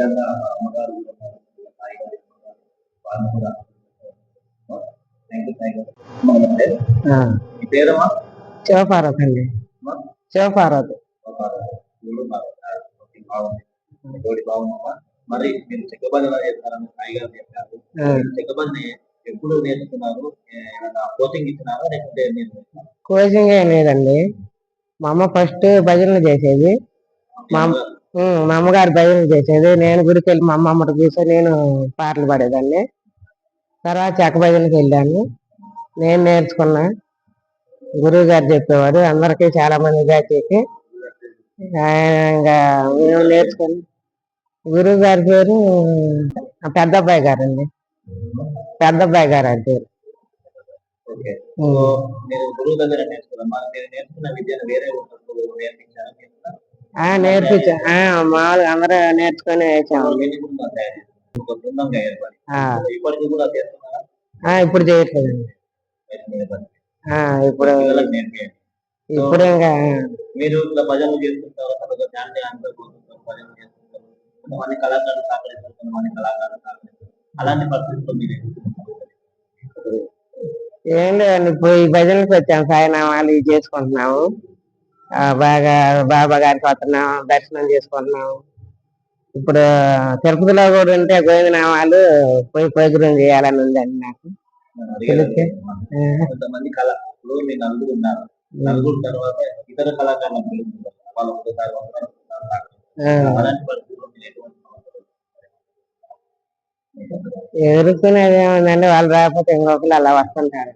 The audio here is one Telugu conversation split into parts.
విధంగా అమ్మగారు పేరమ్మా? శివపార్వతి అండి? శివపార్వతి. తోడి బాగుందమ్మా. మరి మీరు చెక్కబదిన చేస్తారని సాయి గారు చెప్పారు. చెక్కబదిన ఎప్పుడు నేర్చుకున్నారు? కోచింగ్ ఇచ్చినారా? లేకుంటే కోచింగ్ ఏం లేదండి. మా అమ్మ ఫస్ట్ భజనలు చేసేది. మా మా అమ్మగారు భయం చేసేది. నేను గుడికి వెళ్ళి మా అమ్మమ్మటి అమ్మట కూర్చొని నేను పాటలు పాడేదాన్ని. తర్వాత చెక్క భజనకి వెళ్ళాను. నేను నేర్చుకున్నా గురువు గారు చెప్పేవారు అందరికీ చాలా మంది జాతీయకి ఇంకా మేము నేర్చుకుని గురువు గారి పేరు పెద్దబ్బాయి పెద్ద అబ్బాయి గారు అండి పెద్ద అబ్బాయి గారు అని పేరు గురువు దగ్గర నేర్చుకున్న. విద్యను వేరే నేర్పించా. ఆ, మామూలుగా అందరూ నేర్చుకొని వేసాము ఇప్పుడు చేయట్లేదండి. ఇప్పుడు ఇప్పుడు ఇంకా మీరు ఇట్లా చేస్తుంటారు కళాకారులు సహకరిస్తారు అలాంటి పరిస్థితుల్లో మీరు ఏం లేదండి ఇప్పుడు ఈ భజనలకు వచ్చాము సాయనామాలు ఇవి చేసుకుంటున్నాము. బాగా బాబా గారికి వస్తున్నాము దర్శనం చేసుకుంటున్నాము ఇప్పుడు తిరుపతిలో కూడా ఉంటే గోవిందనామాలు పోయి ప్రోగ్రాం చేయాలని ఉందండి నాకు. కొంతమంది కళ ఇప్పుడు మీ నలుగురు ఉన్నారు నలుగురు తర్వాత ఇతర పిలుస్తారు. వాళ్ళు ఎదుర్కొనేది ఏముందండి? వాళ్ళు రాకపోతే ఇంకొకరు అలా వస్తుంటారు.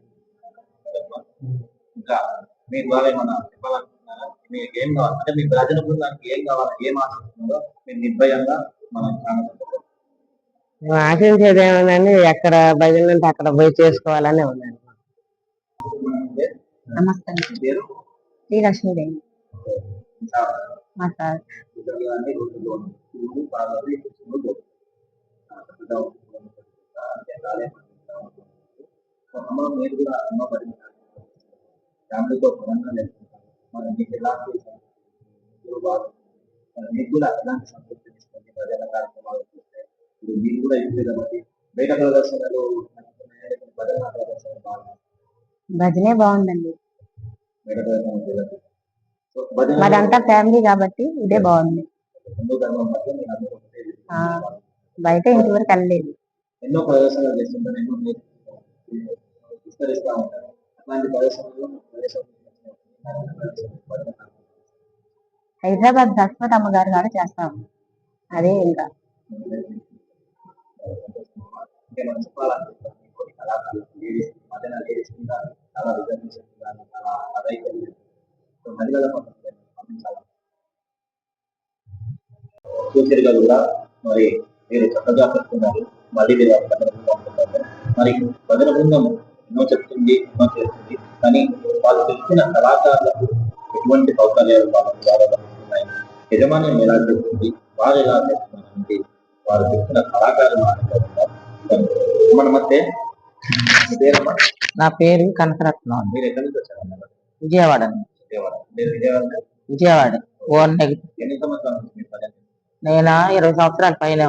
ఇంకా మీరు మీకు ఏం కావాలి? అంటే మీ ప్రజల బృందానికి ఏం కావాలి? ఏం ఆశిస్తున్నారో మీరు నిర్భయంగా మనం ఛానల్ మేము ఆశించేది ఏముందండి? ఎక్కడ భజనలు ఉంటే అక్కడ పోయి చేసుకోవాలని ఉందండి నమస్తే శ్రీలక్ష్మీదేవి మా సార్. ఫ్యామిలీతో మనం మీకు ఎలాంటి మీకు కూడా ఎలాంటి సంతృప్తి ఇస్తుంది ప్రజల కార్యక్రమాలు చూస్తే ఇప్పుడు మీరు కూడా ఇప్పుడు కాబట్టి బయట ప్రదర్శనలు భజన ప్రదర్శనలు భజనే బాగుందండి బయట ప్రదర్శనలు సో మాదంతా ఫ్యామిలీ కాబట్టి ఇదే బాగుంది హిందూ ఇంటి వరకు వెళ్ళలేదు ఎన్నో ప్రదర్శనలు చేస్తుంటారు ఎన్నో విస్తరిస్తూ ఉంటారు అట్లాంటి ప్రదర్శనలు ప్రదేశం హైదరాబాద్ సరస్వతి అమ్మగారు కూడా చేస్తాము అదే ఇంకా. ఇంకేమైనా కళాకారులు కూడా మరి మీరు చక్కగా పెట్టుకున్నారు మళ్ళీ మీరు భజన బృందం మరి భజన బృందం ఎన్నో చెప్తుంది ఎన్నో చేస్తుంది. కానీ వాళ్ళు తెలిసిన కళాకారులకు ఎటువంటి సౌకర్యాలు వాళ్ళకు ద్వారా లభిస్తున్నాయి? యజమాన్యం ఎలా చేస్తుంది? వారు ఎలా చేస్తున్నారంటే వారు చెప్తున్న కళాకారులు మన మధ్య? నా పేరు కనకరత్నం. మీరు ఎక్కడి నుంచి వచ్చారన్నమాట విజయవాడ. విజయవాడ. విజయవాడ ఓన్ ఎన్ని సంవత్సరాల నుంచి నేను ఇరవై సంవత్సరాల పైన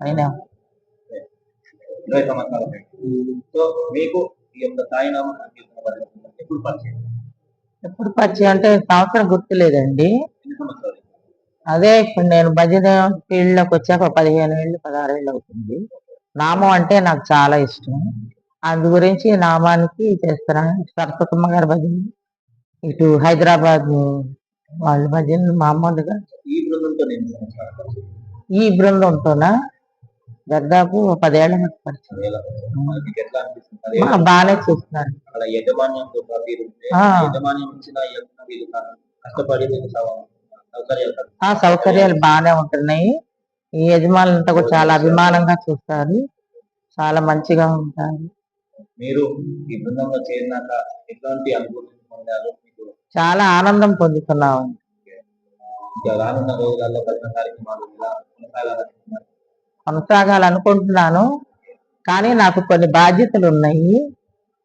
పైన ఇరవై సంవత్సరాల. సో మీకు ఎప్పుడు పరిచయం? ఎప్పుడు పరిచయం అంటే సంవత్సరం గుర్తులేదండి. అదే ఇప్పుడు నేను భజన ఫీల్డ్లోకి వచ్చాక పదిహేను ఏళ్ళు పదహారు ఏళ్ళు అవుతుంది. నామం అంటే నాకు చాలా ఇష్టం. అందు గురించి నామానికి చేస్తున్నాను సరస్వతమ్మ గారి భజన ఇటు హైదరాబాద్ వాళ్ళ భజన మామూలుగా ఈ బృందంతోన దాదాపు పదేళ్ళ నుంచి పరిచయం బాగానే చూస్తున్నారు. సౌకర్యాలు కల్పిస్తారు. ఆ సౌకర్యాలు బాగానే ఉంటున్నాయి. ఈ యజమానులంతా కూడా చాలా అభిమానంగా చూస్తారు. చాలా మంచిగా ఉంటారు. మీరు ఈ బృందంలో చేరినాక ఎట్లాంటి అనుభూతి పొందారు? చాలా ఆనందం పొందుతున్నాము. రానున్న రోజులలో కార్యక్రమాలు కొనసాగాలనుకుంటున్నాను. కానీ నాకు కొన్ని బాధ్యతలు ఉన్నాయి.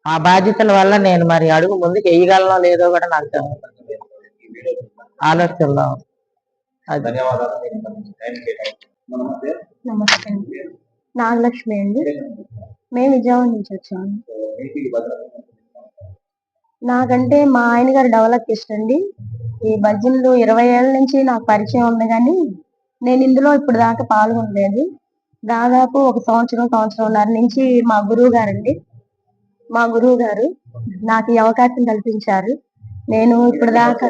ఆ బాధ్యతల వల్ల నేను మరి అడుగు ముందుకు వేయగలనో లేదో కూడా నాకు ఆలోచనలో. నమస్తే. అండి నాగలక్ష్మి అండి. మేము విజయవాడ నుంచి వచ్చాము. నాకంటే మా ఆయన గారు డెవలప్ అండి ఈ భజనలు ఇరవై ఏళ్ళ నుంచి నాకు పరిచయం ఉంది కానీ నేను ఇందులో ఇప్పుడు దాకా పాల్గొనలేదు. దాదాపు ఒక సంవత్సరం సంవత్సరంన్నర నుంచి మా గురువు గారండి. మా గురువు గారు నాకు ఈ అవకాశం కల్పించారు. నేను ఇప్పుడు దాకా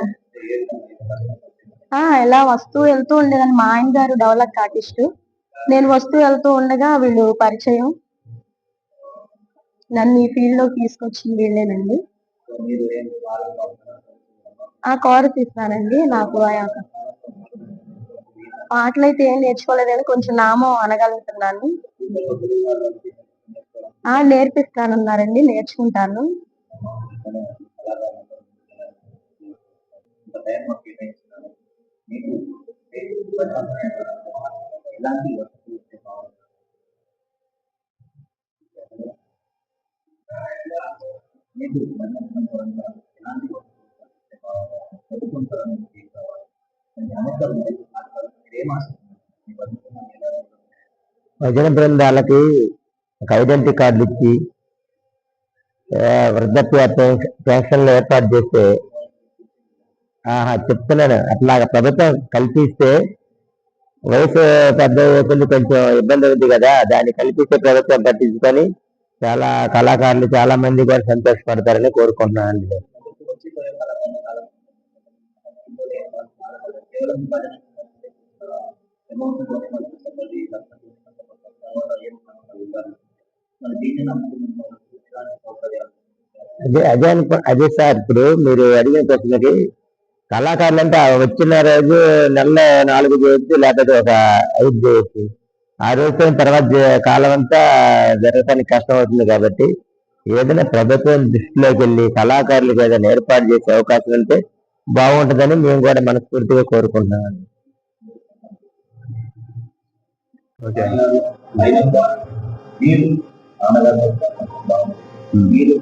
ఆ ఎలా వస్తూ వెళ్తూ ఉండేదాన్ని. మా ఆయన గారు డెవలప్ ఆర్టిస్ట్. నేను వస్తూ వెళ్తూ ఉండగా వీళ్ళు పరిచయం. నన్ను ఈ ఫీల్డ్లోకి తీసుకొచ్చింది వీళ్ళేనండి. ఆ కారు తీస్తానండి నాకు ఆ పాటలు అయితే ఏం నేర్చుకోలేదని కొంచెం నామం అనగలుగుతున్నాను. ఆ నేర్పిస్తానన్నారండి నేర్చుకుంటాను. ఎలాంటి ఉంది. భజన బృందాలకి ఒక ఐడెంటిటీ కార్డులు ఇచ్చి వృద్ధాప్య పెన్ష- పెన్షన్లు ఏర్పాటు చేస్తే ఆహా చెప్తున్నాను. అట్లాగా ప్రభుత్వం కల్పిస్తే వయసు పెద్ద వయసులు కొంచెం ఇబ్బంది అవుతుంది కదా దాన్ని కల్పిస్తే ప్రభుత్వం పట్టించుకొని చాలా కళాకారులు చాలా మంది కూడా సంతోషపడతారని కోరుకుంటున్నాను అదే అదే అనుకో అదే సార్ ఇప్పుడు మీరు అడిగిన ప్రశ్నకి కళాకారులు అంటే వచ్చిన రోజు నెల నాలుగు చేయొచ్చు లేకపోతే ఒక ఐదు చేయొచ్చు. ఆ రోజు తర్వాత కాలం అంతా జరగటానికి కష్టం అవుతుంది కాబట్టి ఏదైనా ప్రభుత్వం దృష్టిలోకి వెళ్ళి కళాకారులకు ఏదైనా ఏర్పాటు చేసే అవకాశం ఉంటే బాగుంటుందని మేము కూడా మనస్ఫూర్తిగా కోరుకుంటున్నాం మీరు నాన్నగారు మీరు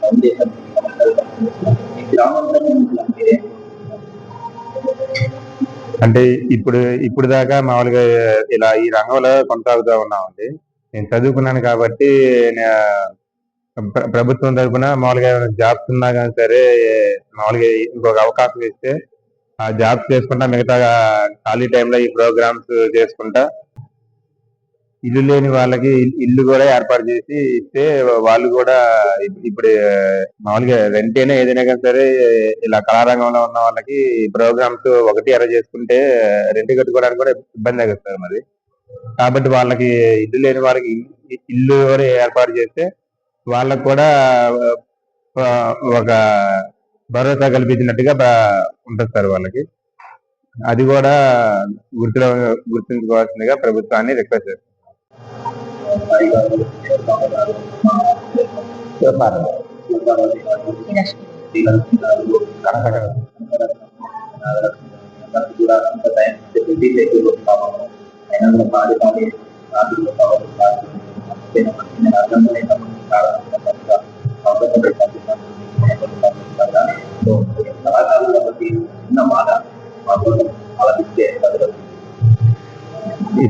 ఫౌండేషన్ ఈ గ్రామంలో మీరే అంటే ఇప్పుడు ఇప్పుడు దాకా మామూలుగా ఇలా ఈ రంగంలో కొనసాగుతూ ఉన్నామండి. నేను చదువుకున్నాను కాబట్టి ప్రభుత్వం తరపున మామూలుగా ఏమైనా జాబ్స్ ఉన్నా కానీ సరే మామూలుగా ఇంకొక అవకాశం ఇస్తే జాబ్స్ చేసుకుంటా మిగతా ఖాళీ టైంలో ఈ ప్రోగ్రామ్స్ చేసుకుంటా. ఇల్లు లేని వాళ్ళకి ఇల్లు కూడా ఏర్పాటు చేసి ఇస్తే వాళ్ళు కూడా ఇప్పుడు మామూలుగా రెంట్ అయినా ఏదైనా కానీ సరే ఇలా కళారంగంలో ఉన్న వాళ్ళకి ప్రోగ్రామ్స్ ఒకటి అర చేసుకుంటే రెంట్ కట్టుకోవడానికి కూడా ఇబ్బంది అవుతుంది మరి. కాబట్టి వాళ్ళకి ఇల్లు లేని వాళ్ళకి ఇల్లు కూడా ఏర్పాటు చేస్తే వాళ్ళకు కూడా ఒక భరోసా కల్పించినట్టుగా ఉంటుంది సార్ వాళ్ళకి. అది కూడా గుర్తులో గుర్తుంచుకోవాల్సిందిగా ప్రభుత్వాన్ని రిక్వెస్ట్ చేస్తాను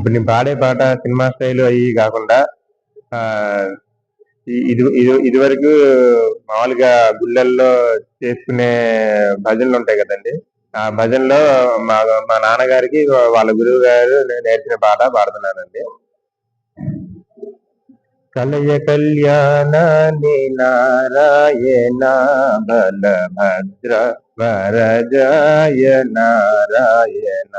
ఇప్పుడు నేను పాడే పాట సినిమా స్టైల్ అవి కాకుండా ఆ ఇది ఇది ఇది వరకు మామూలుగా గుళ్ళల్లో చేసుకునే భజనలు ఉంటాయి కదండి. ఆ భజనలో మా మా నాన్నగారికి వాళ్ళ గురువు గారు నేర్చిన పాట పాడుతున్నానండి. కలయ కళ్యాణాన్ని నారాయణ బలభద్ర వరజాయ నారాయణ.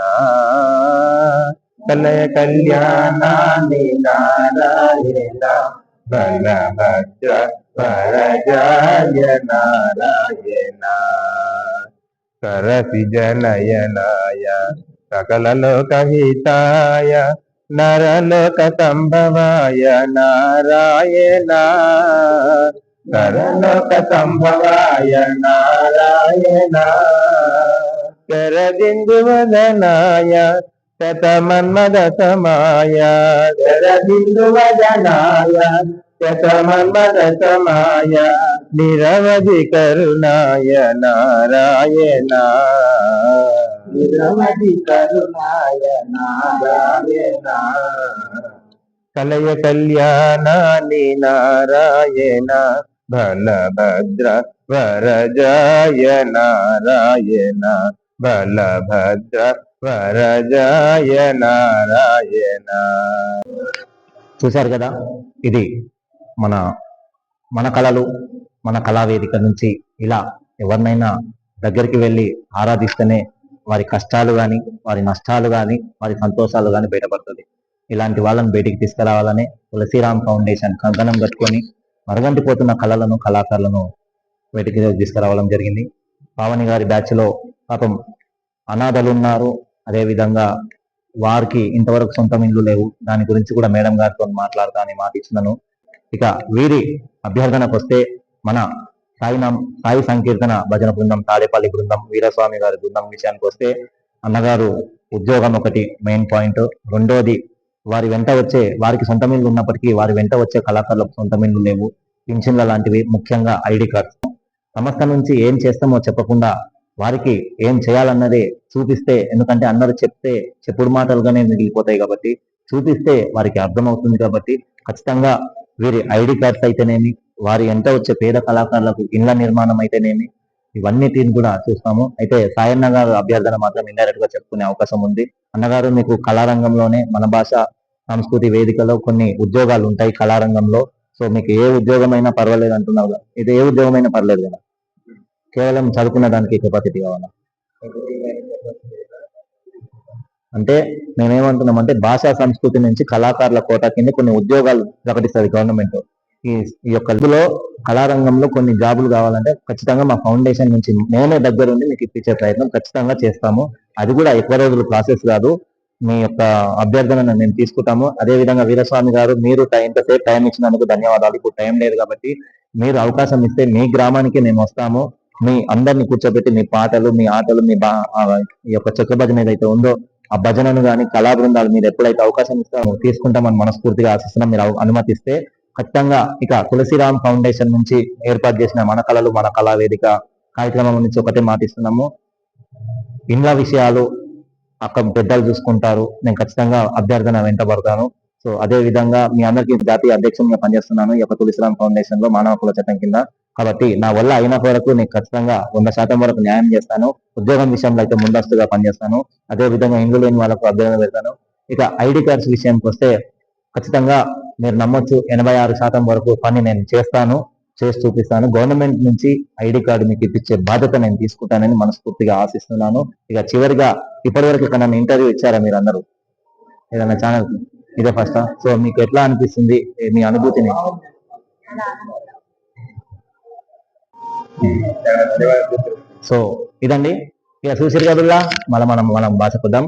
కలయ కళ్యాణాన్ని నారాయణ బలభద్ర పరజాయ నారాయణ సరసి జనయనాయ సకల లోకహితాయ నరలోక సంభవాయ నారాయణ. నరలోక సంభవాయ నారాయణ. శరదిందు వదనాయ శతమన్మద సమాయ శరదిందు వదనాయ శతమన్మద సమాయ నిరవధి కరుణాయ నారాయణ. నిరవధి కరుణాయ నారాయణ. కలయ కళ్యాణాని నారాయణ. బలభద్ర వరజాయ నారాయణ. బలభద్ర వరజాయ నారాయణ. చూశారు కదా? ఇది మన మన కళలు మన కళావేదిక నుంచి ఇలా ఎవరినైనా దగ్గరికి వెళ్ళి ఆరాధిస్తేనే వారి కష్టాలు కానీ వారి నష్టాలు కానీ వారి సంతోషాలు కానీ బయటపడుతుంది. ఇలాంటి వాళ్ళని బయటికి తీసుకురావాలని తులసిరామ్ ఫౌండేషన్ కంకణం కట్టుకొని మరగంటిపోతున్న కళలను కళాకారులను బయటికి తీసుకురావడం జరిగింది. పావని గారి బ్యాచ్లో పాపం అనాథలు ఉన్నారు. అదేవిధంగా వారికి ఇంతవరకు సొంతం ఇల్లు లేవు. దాని గురించి కూడా మేడం గారితో మాట్లాడతానని మాట ఇచ్చినాను. ఇక వీరి అభ్యర్థనకు వస్తే మన సాయినాం సాయి సంకీర్తన భజన బృందం తాడేపల్లి బృందం వీరస్వామి గారి బృందం విషయానికి వస్తే అన్నగారు ఉద్యోగం ఒకటి మెయిన్ పాయింట్. రెండోది వారి వెంట వచ్చే వారికి సొంత ఇల్లు ఉన్నప్పటికీ వారి వెంట వచ్చే కళాకారులకు సొంత ఇల్లు లేవు. పింఛన్ల లాంటివి ముఖ్యంగా ఐడి కార్డ్స్. సంస్థ నుంచి ఏం చేస్తామో చెప్పకుండా వారికి ఏం చేయాలన్నదే చూపిస్తే ఎందుకంటే అందరూ చెప్తే చెప్పుడు మాటలుగానే మిగిలిపోతాయి కాబట్టి చూపిస్తే వారికి అర్థమవుతుంది కాబట్టి ఖచ్చితంగా వీరి ఐడి కార్డ్స్ అయితేనేమి వారి ఎంత వచ్చే పేద కళాకారులకు ఇళ్ళ నిర్మాణం అయితేనేమి ఇవన్నిటిని కూడా చూస్తాము. అయితే సాయన్న గారు అభ్యర్థన మాత్రం ఇండైరెక్ట్గా చెప్పుకునే అవకాశం ఉంది. అన్నగారు మీకు కళారంగంలోనే మన భాష సంస్కృతి వేదికలో కొన్ని ఉద్యోగాలు ఉంటాయి కళారంగంలో. సో మీకు ఏ ఉద్యోగమైనా పర్వాలేదు అంటున్నారు ఇది ఏ ఉద్యోగమైనా పర్లేదు కదా. కేవలం చదువుకున్న దానికి కెపాసిటీ కావాలా? అంటే మేమేమంటున్నాం అంటే భాషా సంస్కృతి నుంచి కళాకారుల కోట కింద కొన్ని ఉద్యోగాలు ప్రకటిస్తుంది గవర్నమెంట్ ఈ ఈ యొక్క కళారంగంలో కొన్ని జాబులు కావాలంటే ఖచ్చితంగా మా ఫౌండేషన్ నుంచి మేమే దగ్గరుండి మీకు ఇప్పించే ప్రయత్నం ఖచ్చితంగా చేస్తాము. అది కూడా ఎక్కువ రోజులు ప్రాసెస్ కాదు. మీ యొక్క అభ్యర్థనను మేము తీసుకుంటాము. అదే విధంగా వీరస్వామి గారు మీరు టైం ఇంతసేపు టైం ఇచ్చినందుకు ధన్యవాదాలు. ఇప్పుడు టైం లేదు కాబట్టి మీరు అవకాశం ఇస్తే మీ గ్రామానికి మేము వస్తాము. మీ అందరిని కూర్చోబెట్టి మీ పాటలు మీ ఆటలు మీ బా ఈ యొక్క చెక్క భజన ఏదైతే ఉందో ఆ భజనను కానీ కళా బృందాలు మీరు ఎప్పుడైతే అవకాశం ఇస్తామో తీసుకుంటామని మనస్ఫూర్తిగా ఆశిస్తున్నాం. మీరు అనుమతిస్తే ఖచ్చితంగా ఇక తులసిరామ్ ఫౌండేషన్ నుంచి ఏర్పాటు చేసిన మన కళలు మన కళా వేదిక కార్యక్రమం నుంచి ఒకటే మాటిస్తున్నాము ఇండ్ల విషయాలు అక్కడ పెద్దలు చూసుకుంటారు. నేను ఖచ్చితంగా అభ్యర్థన వెంటబడతాను సో అదే విధంగా మీ అందరికీ జాతీయ అధ్యక్షునిగా పనిచేస్తున్నాను ఈ యొక్క తులసిరామ్ ఫౌండేషన్లో మానవ హక్కుల చట్టం కింద. కాబట్టి నా వల్ల అయిన వరకు నేను ఖచ్చితంగా వంద శాతం వరకు న్యాయం చేస్తాను. ఉద్యోగం విషయంలో అయితే ముందస్తుగా పనిచేస్తాను. అదే విధంగా ఇండ్లు లేని వాళ్ళకు అభ్యర్థన పెడతాను. ఇక ఐడి కార్డ్స్ విషయానికి వస్తే ఖచ్చితంగా మీరు నమ్మొచ్చు. ఎనభై ఆరు శాతం వరకు పని నేను చేస్తాను చేసి చూపిస్తాను. గవర్నమెంట్ నుంచి ఐడి కార్డు మీకు ఇప్పించే బాధ్యత నేను తీసుకుంటానని మనస్ఫూర్తిగా ఆశిస్తున్నాను. ఇక చివరిగా ఇప్పటి వరకు ఇక్కడ నన్ను ఇంటర్వ్యూ ఇచ్చారా మీరు అందరూ ఏదైనా ఛానల్ ఇదే ఫస్ట్ సో మీకు ఎట్లా అనిపిస్తుంది? మీ అనుభూతిని? సో ఇదండి. ఇక చూసిరు కదుల్లా మళ్ళీ మనం మనం భాష కొద్దాం.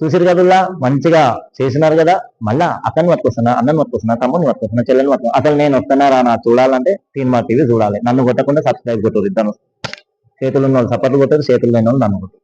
చూసిరు కదుల్లా మంచిగా చేసినారు కదా మళ్ళా అతన్ని పట్టుకొస్తున్నా అన్నని పట్టుకొస్తున్నా తమ్ముని పట్టుకొస్తున్నా చెల్లెని పట్టుకున్నా అసలు నేను వస్తున్నారా నా చూడాలంటే తీన్మా టీవీ చూడాలి. నన్ను కొట్టకుండా సబ్స్క్రైబ్ కొట్టరు ఇద్దరు. చేతులు ఉన్న వాళ్ళు సపోర్ట్ కొట్టారు చేతులు లేని వాళ్ళు నన్ను కొట్టారు.